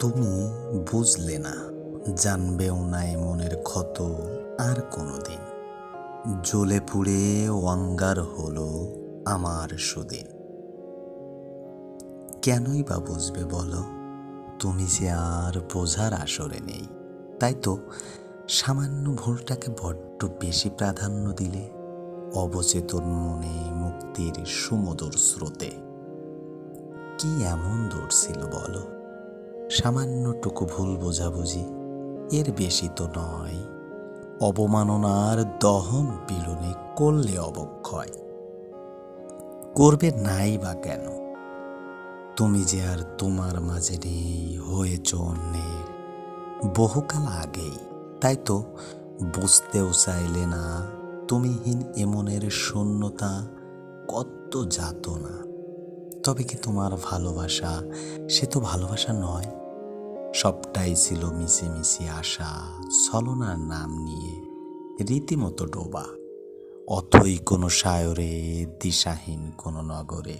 তুমি বুঝলে না, জানবেও নাই মনের ক্ষত আর কোনোদিন। জ্বলে পুড়ে ওয়াঙ্গার হলো আমার সুদিন। কেনই বা বুঝবে বলো, তুমি যে আর বোঝার আসরে নেই। তাই তো সামান্য ভুলটাকে বড্ড বেশি প্রাধান্য দিলে, অবচেতন মনে মুক্তির সুমধুর স্রোতে। কি এমন দৌড় ছিল বলো? সামান্যটুকু ভুল বোঝাবুঝি, এর বেশি তো নয়। অবমাননার দহন পীড়নে করলে অবক্ষয়। করবে নাই বা কেন? তুমি যে আর তোমার মাঝে নেই, হয়েছ অন্যের। বহুকাল আগেই, তাই তো বুঝতেও চাইলে না, তুমিহীন এমনের শূন্যতা কত যাত না। তবে কি তোমার ভালোবাসা, সে তো ভালোবাসা নয়। সবটাই ছিল মিশে মিশে আসা ছলনার নাম নিয়ে রীতিমতো ডোবা। অথই কোনো সায়রে, দিশাহীন কোনো নগরে।